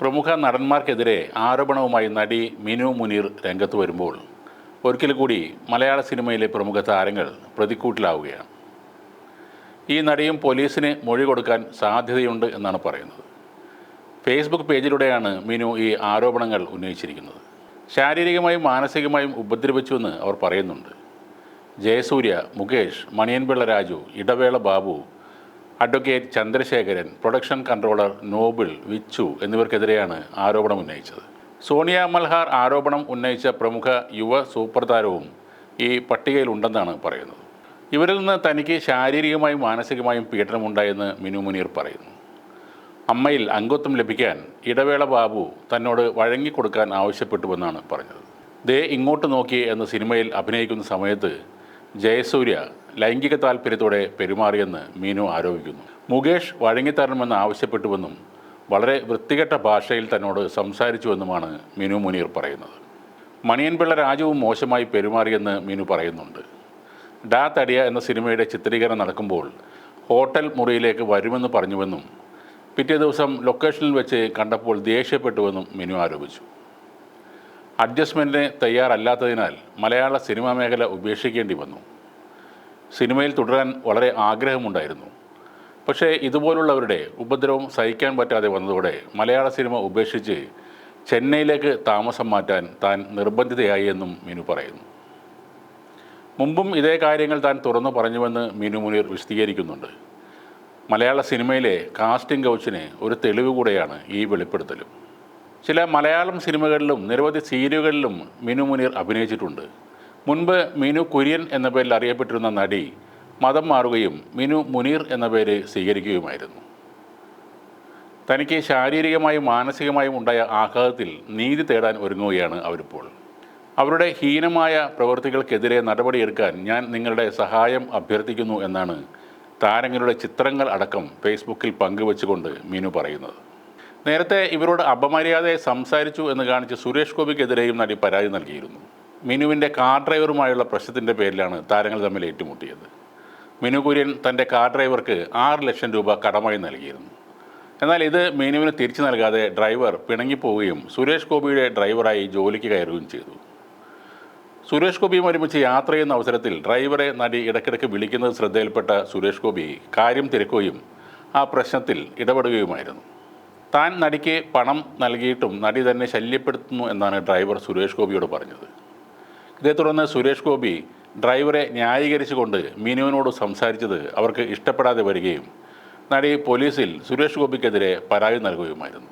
പ്രമുഖ നടന്മാർക്കെതിരെ ആരോപണവുമായി നടി മിനു മുനീർ രംഗത്ത് വരുമ്പോൾ ഒരിക്കൽ കൂടി മലയാള സിനിമയിലെ പ്രമുഖ താരങ്ങൾ പ്രതിക്കൂട്ടിലാവുകയാണ്. ഈ നടിയും പോലീസിന് മൊഴി കൊടുക്കാൻ സാധ്യതയുണ്ട് എന്നാണ് പറയുന്നത്. ഫേസ്ബുക്ക് പേജിലൂടെയാണ് മിനു ഈ ആരോപണങ്ങൾ ഉന്നയിച്ചിരിക്കുന്നത്. ശാരീരികമായും മാനസികമായും ഉപദ്രവിച്ചുവെന്ന് അവർ പറയുന്നുണ്ട്. Jayasurya Mukesh Maniyanpilla Raju Idavela Babu advocate Chandrasekharan production controller Noble Vichu എന്നിവർക്കെതിരെയാണ് ആരോപണം ഉന്നയിച്ചത്. സോണിയ മൽഹാർ ആരോപണം ഉന്നയിച്ച പ്രമുഖ യുവ സൂപ്പർ താരവും ഈ പട്ടികയിലുണ്ടെന്നാണ് പറയുന്നത്. ഇവരിൽ നിന്ന് തനിക്ക് ശാരീരികമായും മാനസികമായും പീഡനമുണ്ടായെന്ന് മിനു മുനീർ പറയുന്നു. അമ്മയിൽ അംഗത്വം ലഭിക്കാൻ ഇടവേള ബാബു തന്നോട് വഴങ്ങിക്കൊടുക്കാൻ ആവശ്യപ്പെട്ടുവെന്നാണ് പറഞ്ഞത്. ദേ ഇങ്ങോട്ട് നോക്കി എന്ന സിനിമയിൽ അഭിനയിക്കുന്ന സമയത്ത് ജയസൂര്യ ലൈംഗിക താല്പര്യത്തോടെ പെരുമാറിയെന്ന് മീനു ആരോപിക്കുന്നു. മുകേഷ് വഴങ്ങിത്തരണമെന്ന് ആവശ്യപ്പെട്ടുവെന്നും വളരെ വൃത്തികെട്ട ഭാഷയിൽ തന്നോട് സംസാരിച്ചുവെന്നുമാണ് മീനു മുനീർ പറയുന്നത്. മണിയൻപിള്ള രാജുവും മോശമായി പെരുമാറിയെന്ന് മീനു പറയുന്നുണ്ട്. ഡാ തടിയ എന്ന സിനിമയുടെ ചിത്രീകരണം നടക്കുമ്പോൾ ഹോട്ടൽ മുറിയിലേക്ക് വരുമെന്ന് പറഞ്ഞുവെന്നും പിറ്റേ ദിവസം ലൊക്കേഷനിൽ വെച്ച് കണ്ടപ്പോൾ ദേഷ്യപ്പെട്ടുവെന്നും മിനു ആരോപിച്ചു. അഡ്ജസ്റ്റ്മെന്റിന് തയ്യാറല്ലാത്തതിനാൽ മലയാള സിനിമാ മേഖല ഉപേക്ഷിക്കേണ്ടി വന്നു. സിനിമയിൽ തുടരാൻ വളരെ ആഗ്രഹമുണ്ടായിരുന്നു. പക്ഷേ ഇതുപോലുള്ളവരുടെ ഉപദ്രവം സഹിക്കാൻ പറ്റാതെ വന്നതോടെ മലയാള സിനിമ ഉപേക്ഷിച്ച് ചെന്നൈയിലേക്ക് താമസം മാറ്റാൻ താൻ നിർബന്ധിതയായി എന്നും മീനു പറയുന്നു. മുമ്പും ഇതേ കാര്യങ്ങൾ താൻ തുറന്നു പറഞ്ഞുവെന്ന് മീനു മുനീർ വിശദീകരിക്കുന്നുണ്ട്. മലയാള സിനിമയിലെ കാസ്റ്റിംഗ് കൗച്ചിന് ഒരു തെളിവ് കൂടെയാണ് ഈ വെളിപ്പെടുത്തലും. ചില മലയാളം സിനിമകളിലും നിരവധി സീരിയലുകളിലും മിനു മുനീർ അഭിനയിച്ചിട്ടുണ്ട്. മുൻപ് മീനു കുര്യൻ എന്ന പേരിൽ അറിയപ്പെട്ടിരുന്ന നടി മതം മാറുകയും മീനു മുനീർ എന്ന പേര് സ്വീകരിക്കുകയുമായിരുന്നു. തനിക്ക് ശാരീരികമായും മാനസികമായും ഉണ്ടായ ആഘാതത്തിൽ നീതി തേടാൻ ഒരുങ്ങുകയാണ് അവരിപ്പോൾ. അവരുടെ ഹീനമായ പ്രവൃത്തികൾക്കെതിരെ നടപടിയെടുക്കാൻ ഞാൻ നിങ്ങളുടെ സഹായം അഭ്യർത്ഥിക്കുന്നു എന്നാണ് താരങ്ങളുടെ ചിത്രങ്ങൾ അടക്കം ഫേസ്ബുക്കിൽ പങ്കുവച്ചുകൊണ്ട് മീനു പറയുന്നത്. നേരത്തെ ഇവരോട് അപമര്യാദയെ സംസാരിച്ചു എന്ന് കാണിച്ച് സുരേഷ് ഗോപിക്കെതിരെയും നടി പരാതി നൽകിയിരുന്നു. മിനുവിന്റെ കാർ ഡ്രൈവറുമായുള്ള പ്രശ്നത്തിന്റെ പേരിലാണ് താരങ്ങൾ തമ്മിൽ ഏറ്റുമുട്ടിയത്. മിനു കുര്യൻ തന്റെ കാർ ഡ്രൈവർക്ക് ആറ് ലക്ഷം രൂപ കടമായി നൽകിയിരുന്നു. എന്നാൽ ഇത് മിനുവിന് തിരിച്ചു നൽകാതെ ഡ്രൈവർ പിണങ്ങിപ്പോവുകയും സുരേഷ് ഗോപിയുടെ ഡ്രൈവറായി ജോലിക്ക് കയറുകയും ചെയ്തു. സുരേഷ് ഗോപിയും ഒരുമിച്ച് യാത്ര ചെയ്യുന്ന അവസരത്തിൽ ഡ്രൈവറെ നടി ഇടയ്ക്കിടയ്ക്ക് വിളിക്കുന്നത് ശ്രദ്ധയിൽപ്പെട്ട സുരേഷ് ഗോപി കാര്യം തിരക്കുകയും ആ പ്രശ്നത്തിൽ ഇടപെടുകയുമായിരുന്നു. താൻ നടിക്ക് പണം നൽകിയിട്ടും നടി തന്നെ ശല്യപ്പെടുത്തുന്നു എന്നാണ് ഡ്രൈവർ സുരേഷ് ഗോപിയോട് പറഞ്ഞത്. ഇതേ തുടർന്ന് സുരേഷ് ഗോപി ഡ്രൈവറെ ന്യായീകരിച്ചുകൊണ്ട് മീനുവിനോട് സംസാരിച്ചത് അവർക്ക് ഇഷ്ടപ്പെടാതെ വരികയും നടി പോലീസിൽ സുരേഷ് ഗോപിക്കെതിരെ പരാതി നൽകുകയുമായിരുന്നു.